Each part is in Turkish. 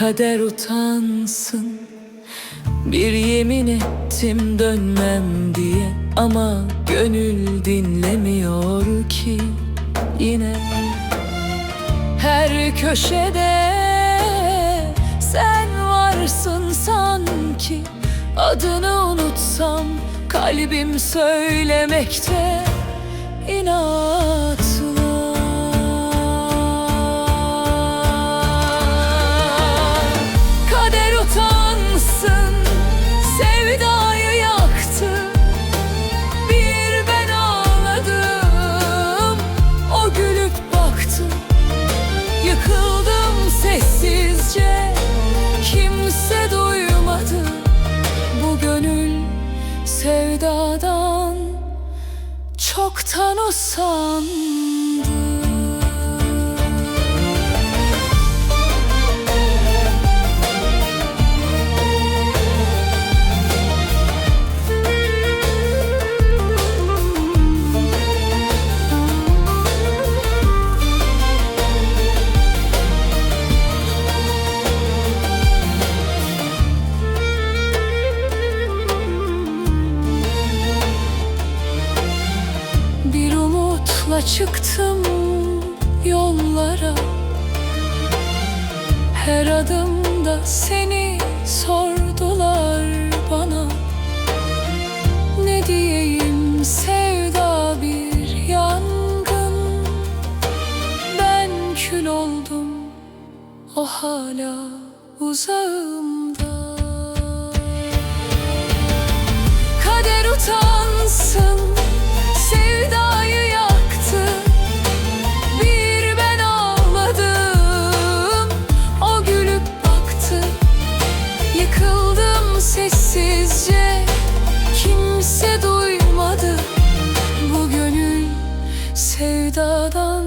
Kader utansın. Bir yemin ettim dönmem diye Ama gönül dinlemiyor ki. Yine her köşede sen varsın sanki. Adını unutsam kalbim söylemekte inatla Çoktan usandı umutla çıktım yollara. Her adımda seni sordular bana. Ne diyeyim sevda bir yangın. Ben kül oldum o hala uzağımda sessizce Kimse duymadı Bu gönül sevdadan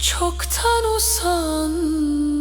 Çoktan usandı